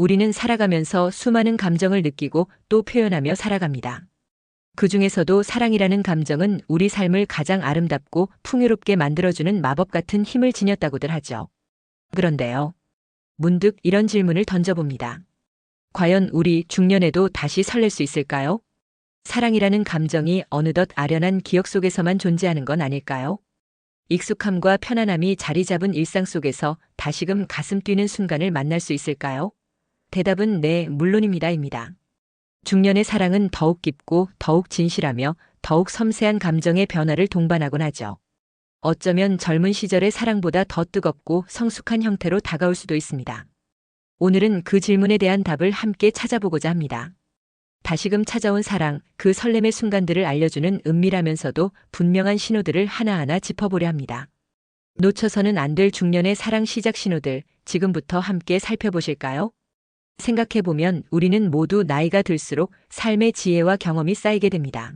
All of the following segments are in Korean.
우리는 살아가면서 수많은 감정을 느끼고 또 표현하며 살아갑니다. 그 중에서도 사랑이라는 감정은 우리 삶을 가장 아름답고 풍요롭게 만들어주는 마법 같은 힘을 지녔다고들 하죠. 그런데요. 문득 이런 질문을 던져봅니다. 과연 우리 중년에도 다시 설렐 수 있을까요? 사랑이라는 감정이 어느덧 아련한 기억 속에서만 존재하는 건 아닐까요? 익숙함과 편안함이 자리 잡은 일상 속에서 다시금 가슴 뛰는 순간을 만날 수 있을까요? 대답은 네, 물론입니다입니다. 중년의 사랑은 더욱 깊고 더욱 진실하며 더욱 섬세한 감정의 변화를 동반하곤 하죠. 어쩌면 젊은 시절의 사랑보다 더 뜨겁고 성숙한 형태로 다가올 수도 있습니다. 오늘은 그 질문에 대한 답을 함께 찾아보고자 합니다. 다시금 찾아온 사랑, 그 설렘의 순간들을 알려주는 은밀하면서도 분명한 신호들을 하나하나 짚어보려 합니다. 놓쳐서는 안 될 중년의 사랑 시작 신호들, 지금부터 함께 살펴보실까요? 생각해보면 우리는 모두 나이가 들수록 삶의 지혜와 경험이 쌓이게 됩니다.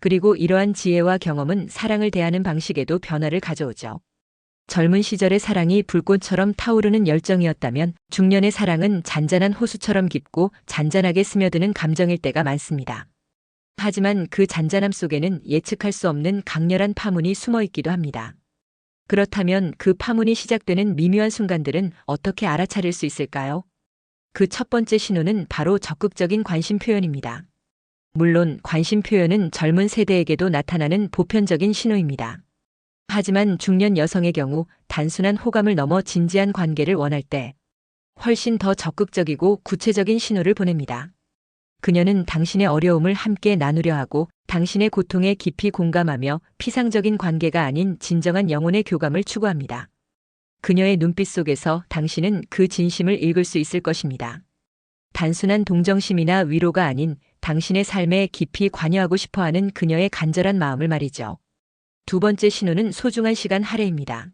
그리고 이러한 지혜와 경험은 사랑을 대하는 방식에도 변화를 가져오죠. 젊은 시절의 사랑이 불꽃처럼 타오르는 열정이었다면 중년의 사랑은 잔잔한 호수처럼 깊고 잔잔하게 스며드는 감정일 때가 많습니다. 하지만 그 잔잔함 속에는 예측할 수 없는 강렬한 파문이 숨어 있기도 합니다. 그렇다면 그 파문이 시작되는 미묘한 순간들은 어떻게 알아차릴 수 있을까요? 그 첫 번째 신호는 바로 적극적인 관심 표현입니다. 물론 관심 표현은 젊은 세대에게도 나타나는 보편적인 신호입니다. 하지만 중년 여성의 경우 단순한 호감을 넘어 진지한 관계를 원할 때 훨씬 더 적극적이고 구체적인 신호를 보냅니다. 그녀는 당신의 어려움을 함께 나누려 하고 당신의 고통에 깊이 공감하며 피상적인 관계가 아닌 진정한 영혼의 교감을 추구합니다. 그녀의 눈빛 속에서 당신은 그 진심을 읽을 수 있을 것입니다. 단순한 동정심이나 위로가 아닌 당신의 삶에 깊이 관여하고 싶어 하는 그녀의 간절한 마음을 말이죠. 두 번째 신호는 소중한 시간 할애입니다.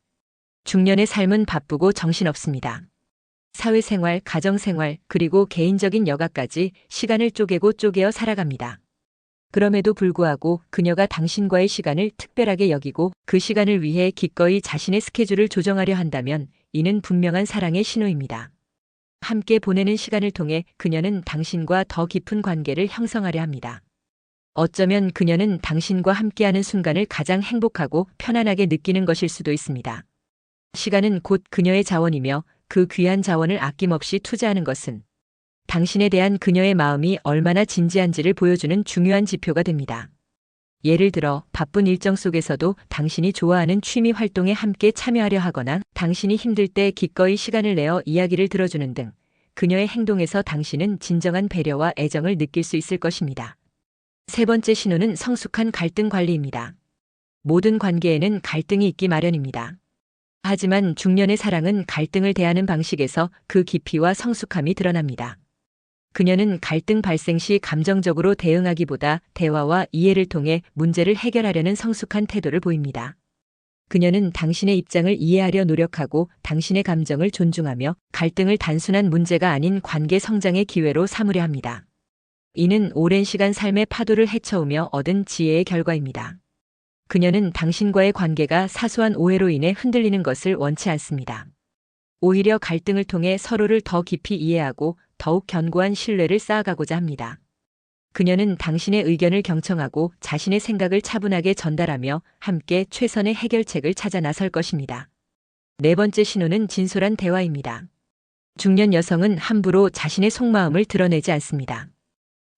중년의 삶은 바쁘고 정신없습니다. 사회생활, 가정생활, 그리고 개인적인 여가까지 시간을 쪼개고 쪼개어 살아갑니다. 그럼에도 불구하고 그녀가 당신과의 시간을 특별하게 여기고 그 시간을 위해 기꺼이 자신의 스케줄을 조정하려 한다면 이는 분명한 사랑의 신호입니다. 함께 보내는 시간을 통해 그녀는 당신과 더 깊은 관계를 형성하려 합니다. 어쩌면 그녀는 당신과 함께하는 순간을 가장 행복하고 편안하게 느끼는 것일 수도 있습니다. 시간은 곧 그녀의 자원이며 그 귀한 자원을 아낌없이 투자하는 것은 당신에 대한 그녀의 마음이 얼마나 진지한지를 보여주는 중요한 지표가 됩니다. 예를 들어 바쁜 일정 속에서도 당신이 좋아하는 취미 활동에 함께 참여하려 하거나 당신이 힘들 때 기꺼이 시간을 내어 이야기를 들어주는 등 그녀의 행동에서 당신은 진정한 배려와 애정을 느낄 수 있을 것입니다. 세 번째 신호는 성숙한 갈등 관리입니다. 모든 관계에는 갈등이 있기 마련입니다. 하지만 중년의 사랑은 갈등을 대하는 방식에서 그 깊이와 성숙함이 드러납니다. 그녀는 갈등 발생 시 감정적으로 대응하기보다 대화와 이해를 통해 문제를 해결하려는 성숙한 태도를 보입니다. 그녀는 당신의 입장을 이해하려 노력하고 당신의 감정을 존중하며 갈등을 단순한 문제가 아닌 관계 성장의 기회로 삼으려 합니다. 이는 오랜 시간 삶의 파도를 헤쳐오며 얻은 지혜의 결과입니다. 그녀는 당신과의 관계가 사소한 오해로 인해 흔들리는 것을 원치 않습니다. 오히려 갈등을 통해 서로를 더 깊이 이해하고 더욱 견고한 신뢰를 쌓아가고자 합니다. 그녀는 당신의 의견을 경청하고 자신의 생각을 차분하게 전달하며 함께 최선의 해결책을 찾아 나설 것입니다. 네 번째 신호는 진솔한 대화입니다. 중년 여성은 함부로 자신의 속마음을 드러내지 않습니다.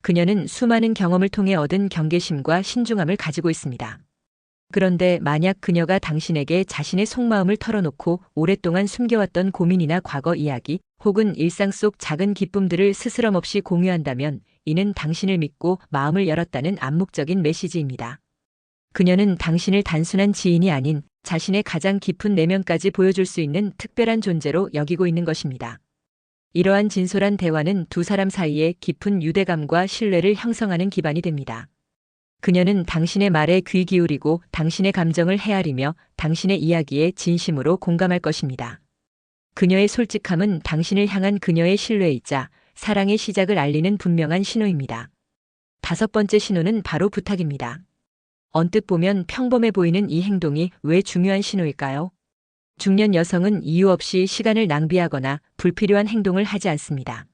그녀는 수많은 경험을 통해 얻은 경계심과 신중함을 가지고 있습니다. 그런데 만약 그녀가 당신에게 자신의 속마음을 털어놓고 오랫동안 숨겨왔던 고민이나 과거 이야기 혹은 일상 속 작은 기쁨들을 스스럼 없이 공유한다면 이는 당신을 믿고 마음을 열었다는 암묵적인 메시지입니다. 그녀는 당신을 단순한 지인이 아닌 자신의 가장 깊은 내면까지 보여줄 수 있는 특별한 존재로 여기고 있는 것입니다. 이러한 진솔한 대화는 두 사람 사이에 깊은 유대감과 신뢰를 형성하는 기반이 됩니다. 그녀는 당신의 말에 귀 기울이고 당신의 감정을 헤아리며 당신의 이야기에 진심으로 공감할 것입니다. 그녀의 솔직함은 당신을 향한 그녀의 신뢰이자 사랑의 시작을 알리는 분명한 신호입니다. 다섯 번째 신호는 바로 부탁입니다. 언뜻 보면 평범해 보이는 이 행동이 왜 중요한 신호일까요? 중년 여성은 이유 없이 시간을 낭비하거나 불필요한 행동을 하지 않습니다.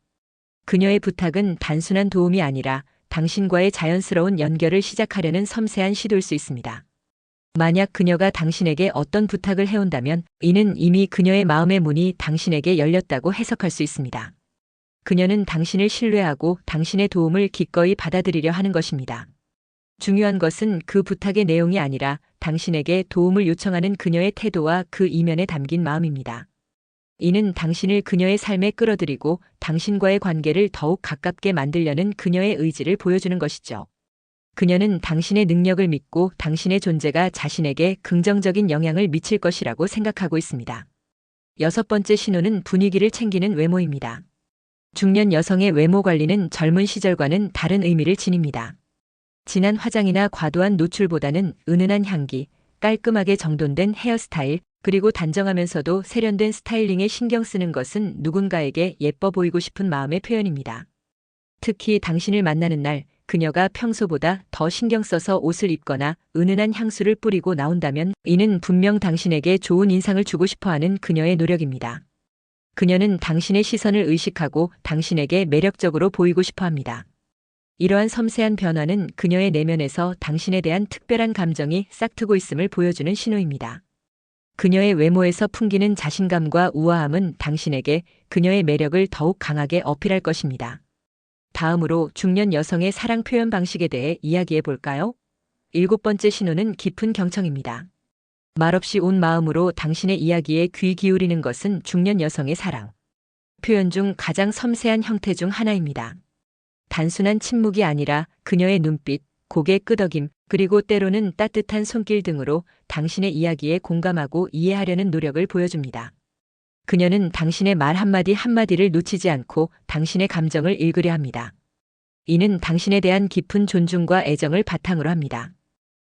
그녀의 부탁은 단순한 도움이 아니라 당신과의 자연스러운 연결을 시작하려는 섬세한 시도일 수 있습니다. 만약 그녀가 당신에게 어떤 부탁을 해온다면 이는 이미 그녀의 마음의 문이 당신에게 열렸다고 해석할 수 있습니다. 그녀는 당신을 신뢰하고 당신의 도움을 기꺼이 받아들이려 하는 것입니다. 중요한 것은 그 부탁의 내용이 아니라 당신에게 도움을 요청하는 그녀의 태도와 그 이면에 담긴 마음입니다. 이는 당신을 그녀의 삶에 끌어들이고 당신과의 관계를 더욱 가깝게 만들려는 그녀의 의지를 보여주는 것이죠. 그녀는 당신의 능력을 믿고 당신의 존재가 자신에게 긍정적인 영향을 미칠 것이라고 생각하고 있습니다. 여섯 번째 신호는 분위기를 챙기는 외모입니다. 중년 여성의 외모 관리는 젊은 시절과는 다른 의미를 지닙니다. 진한 화장이나 과도한 노출보다는 은은한 향기, 깔끔하게 정돈된 헤어스타일, 그리고 단정하면서도 세련된 스타일링에 신경 쓰는 것은 누군가에게 예뻐 보이고 싶은 마음의 표현입니다. 특히 당신을 만나는 날, 그녀가 평소보다 더 신경 써서 옷을 입거나 은은한 향수를 뿌리고 나온다면 이는 분명 당신에게 좋은 인상을 주고 싶어 하는 그녀의 노력입니다. 그녀는 당신의 시선을 의식하고 당신에게 매력적으로 보이고 싶어 합니다. 이러한 섬세한 변화는 그녀의 내면에서 당신에 대한 특별한 감정이 싹트고 있음을 보여주는 신호입니다. 그녀의 외모에서 풍기는 자신감과 우아함은 당신에게 그녀의 매력을 더욱 강하게 어필할 것입니다. 다음으로 중년 여성의 사랑 표현 방식에 대해 이야기해 볼까요? 일곱 번째 신호는 깊은 경청입니다. 말없이 온 마음으로 당신의 이야기에 귀 기울이는 것은 중년 여성의 사랑. 표현 중 가장 섬세한 형태 중 하나입니다. 단순한 침묵이 아니라 그녀의 눈빛, 고개 끄덕임, 그리고 때로는 따뜻한 손길 등으로 당신의 이야기에 공감하고 이해하려는 노력을 보여줍니다. 그녀는 당신의 말 한마디 한마디를 놓치지 않고 당신의 감정을 읽으려 합니다. 이는 당신에 대한 깊은 존중과 애정을 바탕으로 합니다.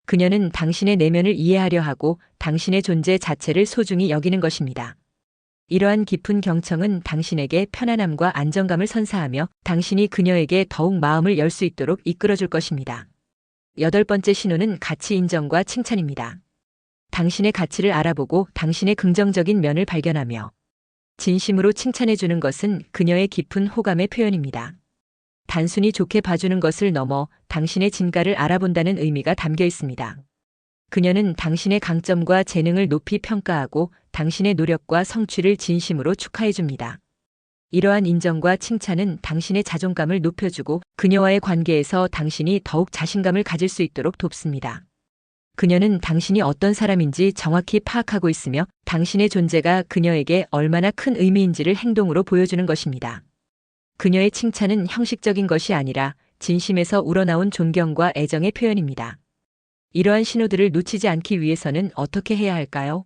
그녀는 당신의 내면을 이해하려 하고 당신의 존재 자체를 소중히 여기는 것입니다. 이러한 깊은 경청은 당신에게 편안함과 안정감을 선사하며 당신이 그녀에게 더욱 마음을 열 수 있도록 이끌어줄 것입니다. 여덟 번째 신호는 가치 인정과 칭찬입니다. 당신의 가치를 알아보고 당신의 긍정적인 면을 발견하며 진심으로 칭찬해 주는 것은 그녀의 깊은 호감의 표현입니다. 단순히 좋게 봐주는 것을 넘어 당신의 진가를 알아본다는 의미가 담겨 있습니다. 그녀는 당신의 강점과 재능을 높이 평가하고 당신의 노력과 성취를 진심으로 축하해 줍니다. 이러한 인정과 칭찬은 당신의 자존감을 높여주고 그녀와의 관계에서 당신이 더욱 자신감을 가질 수 있도록 돕습니다. 그녀는 당신이 어떤 사람인지 정확히 파악하고 있으며 당신의 존재가 그녀에게 얼마나 큰 의미인지를 행동으로 보여주는 것입니다. 그녀의 칭찬은 형식적인 것이 아니라 진심에서 우러나온 존경과 애정의 표현입니다. 이러한 신호들을 놓치지 않기 위해서는 어떻게 해야 할까요?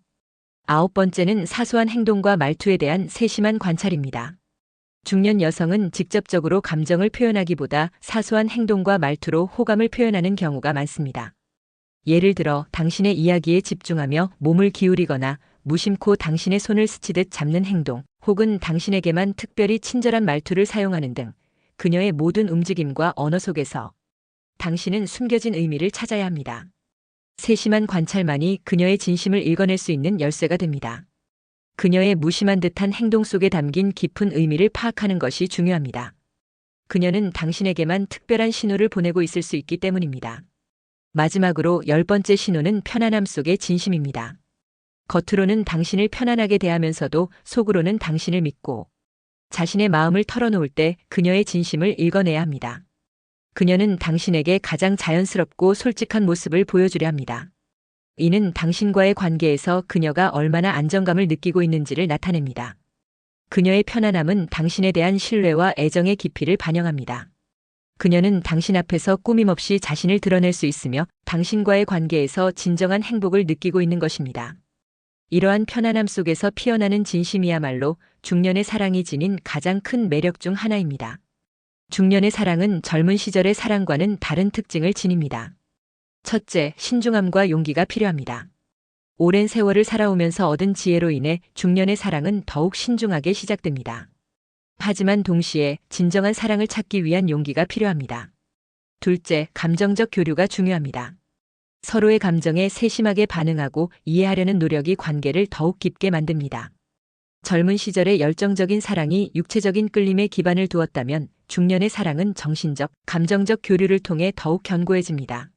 아홉 번째는 사소한 행동과 말투에 대한 세심한 관찰입니다. 중년 여성은 직접적으로 감정을 표현하기보다 사소한 행동과 말투로 호감을 표현하는 경우가 많습니다. 예를 들어 당신의 이야기에 집중하며 몸을 기울이거나 무심코 당신의 손을 스치듯 잡는 행동, 혹은 당신에게만 특별히 친절한 말투를 사용하는 등 그녀의 모든 움직임과 언어 속에서 당신은 숨겨진 의미를 찾아야 합니다. 세심한 관찰만이 그녀의 진심을 읽어낼 수 있는 열쇠가 됩니다. 그녀의 무심한 듯한 행동 속에 담긴 깊은 의미를 파악하는 것이 중요합니다. 그녀는 당신에게만 특별한 신호를 보내고 있을 수 있기 때문입니다. 마지막으로 열 번째 신호는 편안함 속의 진심입니다. 겉으로는 당신을 편안하게 대하면서도 속으로는 당신을 믿고 자신의 마음을 털어놓을 때 그녀의 진심을 읽어내야 합니다. 그녀는 당신에게 가장 자연스럽고 솔직한 모습을 보여주려 합니다. 이는 당신과의 관계에서 그녀가 얼마나 안정감을 느끼고 있는지를 나타냅니다. 그녀의 편안함은 당신에 대한 신뢰와 애정의 깊이를 반영합니다. 그녀는 당신 앞에서 꾸밈없이 자신을 드러낼 수 있으며 당신과의 관계에서 진정한 행복을 느끼고 있는 것입니다. 이러한 편안함 속에서 피어나는 진심이야말로 중년의 사랑이 지닌 가장 큰 매력 중 하나입니다. 중년의 사랑은 젊은 시절의 사랑과는 다른 특징을 지닙니다. 첫째, 신중함과 용기가 필요합니다. 오랜 세월을 살아오면서 얻은 지혜로 인해 중년의 사랑은 더욱 신중하게 시작됩니다. 하지만 동시에 진정한 사랑을 찾기 위한 용기가 필요합니다. 둘째, 감정적 교류가 중요합니다. 서로의 감정에 세심하게 반응하고 이해하려는 노력이 관계를 더욱 깊게 만듭니다. 젊은 시절의 열정적인 사랑이 육체적인 끌림에 기반을 두었다면 중년의 사랑은 정신적, 감정적 교류를 통해 더욱 견고해집니다.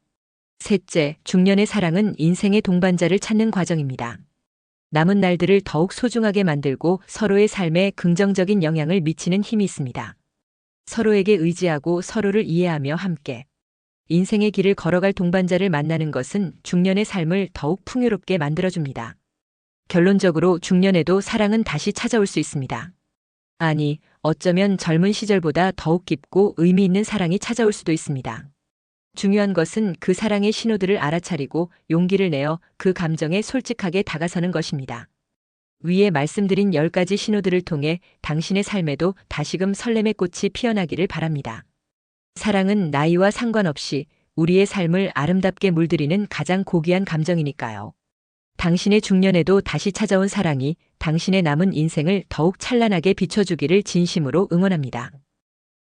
셋째, 중년의 사랑은 인생의 동반자를 찾는 과정입니다. 남은 날들을 더욱 소중하게 만들고 서로의 삶에 긍정적인 영향을 미치는 힘이 있습니다. 서로에게 의지하고 서로를 이해하며 함께 인생의 길을 걸어갈 동반자를 만나는 것은 중년의 삶을 더욱 풍요롭게 만들어줍니다. 결론적으로 중년에도 사랑은 다시 찾아올 수 있습니다. 아니, 어쩌면 젊은 시절보다 더욱 깊고 의미 있는 사랑이 찾아올 수도 있습니다. 중요한 것은 그 사랑의 신호들을 알아차리고 용기를 내어 그 감정에 솔직하게 다가서는 것입니다. 위에 말씀드린 10가지 신호들을 통해 당신의 삶에도 다시금 설렘의 꽃이 피어나기를 바랍니다. 사랑은 나이와 상관없이 우리의 삶을 아름답게 물들이는 가장 고귀한 감정이니까요. 당신의 중년에도 다시 찾아온 사랑이 당신의 남은 인생을 더욱 찬란하게 비춰주기를 진심으로 응원합니다.